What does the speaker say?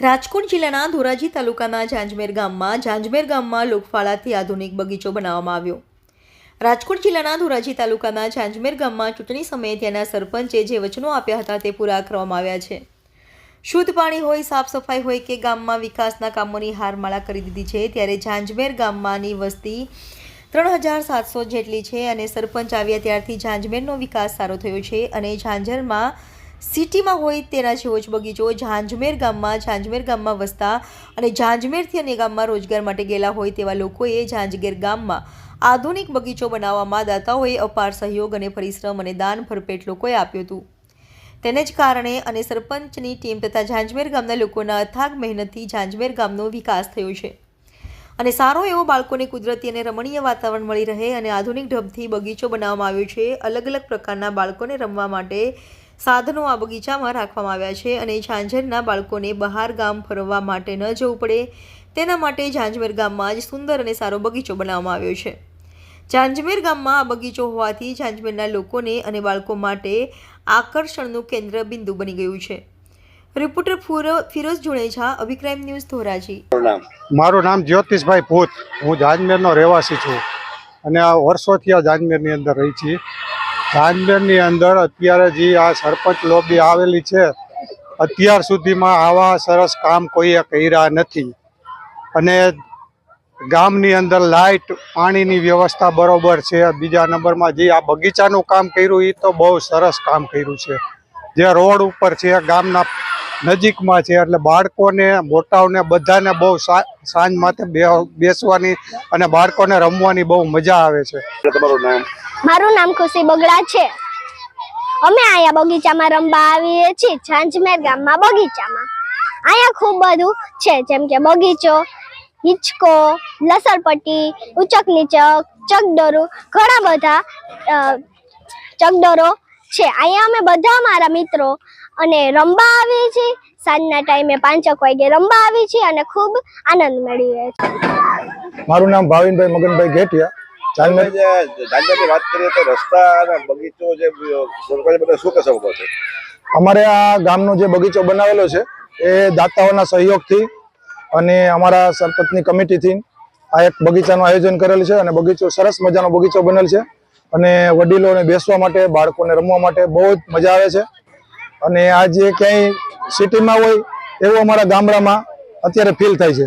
રાજકોટ જિલ્લાના ધોરાજી તાલુકાના ઝાંઝમેર ગામમાં ઝાંઝમેર ગામમાં લોકફાળાથી આધુનિક બગીચો બનાવવામાં આવ્યો. રાજકોટ જિલ્લાના ધોરાજી તાલુકાના ઝાંઝમેર ગામમાં ચૂંટણી સમયે ત્યાંના સરપંચે જે વચનો આપ્યા હતા તે પૂરા કરવામાં આવ્યા છે. શુદ્ધ પાણી હોય, સાફ સફાઈ હોય કે ગામમાં વિકાસના કામોની હારમાળા કરી દીધી છે, ત્યારે ઝાંઝમેર ગામમાંની વસ્તી ત્રણ હજાર સાતસો જેટલી છે અને સરપંચ આવ્યા ત્યારથી ઝાંઝમેરનો વિકાસ સારો થયો છે અને ઝાંઝરમાં સિટીમાં હોય તેના જેવો જ બગીચો, ઝાંઝમેર ગામમાં ઝાંઝમેર ગામમાં વસતા અને ઝાંઝમેરથી અન્ય ગામમાં રોજગાર માટે ગયેલા હોય તેવા લોકોએ ઝાંઝગેર ગામમાં આધુનિક બગીચો બનાવવામાં દાતાઓએ અપાર સહયોગ અને પરિશ્રમ અને દાન ભરપેટ લોકોએ આપ્યું હતું. તેને જ કારણે અને સરપંચની ટીમ તથા ઝાંઝમેર ગામના લોકોના અથાગ મહેનતથી ઝાંઝમેર ગામનો વિકાસ થયો છે. અને સારો એવો બાળકોને કુદરતી અને રમણીય વાતાવરણ મળી રહે અને આધુનિક ઢબથી બગીચો બનાવવામાં આવ્યો છે. અલગ અલગ પ્રકારના બાળકોને રમવા માટે સાધનો આ બગીચામાં રાખવામાં આવ્યા છે અને ઝાંઝરના બાળકોને બહાર ગામ ફરવા માટે ન જવું પડે. તેના માટે ઝાંઝમેર ગામમાં જ સુંદર અને સારો બગીચો બનાવવામાં આવ્યો છે. ઝાંઝમેર ગામમાં આ બગીચો હોવાથી ઝાંઝમેરના લોકોને અને બાળકો માટે આકર્ષણનું કેન્દ્ર બિંદુ બની ગયું છે. રિપોર્ટર ફુરો- ફિરોઝ જુણેજા અભિક્રાઇમ ન્યૂઝ ધોરાજી. મારું નામ. જ્યોતિષભાઈ ભૂત. હું જાજમેરનો રહેવાસી છું. અને આ વર્ષોથી આ જાજમેરની અંદર રહી છીએ. જાજમેરની અંદર અત્યારે જે આ સરપંચ લોબી આવેલી છે, અત્યાર સુધીમાં આવા સરસ કામ કોઈએ કર્યા નથી. અને ગામની અંદર લાઇટ, પાણીની વ્યવસ્થા બરોબર છે. બીજા નંબરમાં જે આ બગીચાનું કામ કર્યું એ તો બહુ સરસ કામ કર્યું છે. જે રોડ ઉપર છે, ગામના નજીકમાં છે એટલે બાળકોને મોટાઓને બધાને બહુ સાંજ માથે બેસવાની અને બાળકોને રમવાની બહુ મજા આવે છે. તમારું નામ? મારું નામ ખુશી બગડા છે. અમે અહીંયા બગીચામાં રમવા આવીએ છીએ ઝાંઝમેર ગામમાં બગીચામાં. અહીંયા ખૂબ બધું છે જેમ કે બગીચો હિંચકો લસણપટ્ટી ઉચક નીચક ચકદોરું ઘણા બધા ચકડોરો છે. અહીંયા અમે બધા મારા મિત્રો અને રમવા આવે છે. સાંજના ટાઈમે પાંચક વાગે રમવા આવે છે અને ખૂબ આનંદ મેળવીએ છે મારું નામ ભાવિનભાઈ મગનભાઈ ઘેટિયા. જાનમેર વાત કરીએ તો રસ્તા અને બગીચો જે બધા શું કહેશો છે? અમારે આ ગામનો જે બગીચો બનાવેલો છે એ દાતાઓના સહયોગથી અને અમારા સરપંચની કમિટીથી આ એક બગીચાનું આયોજન કરેલ છે અને બગીચો સરસ મજાનો બગીચો બનેલ છે. અને વડીલોને બેસવા માટે બાળકોને રમવા માટે બહુ જ મજા આવે છે. અને આ જે ક્યાંય સિટીમાં હોય એવું અમારા ગામડામાં અત્યારે ફીલ થાય છે.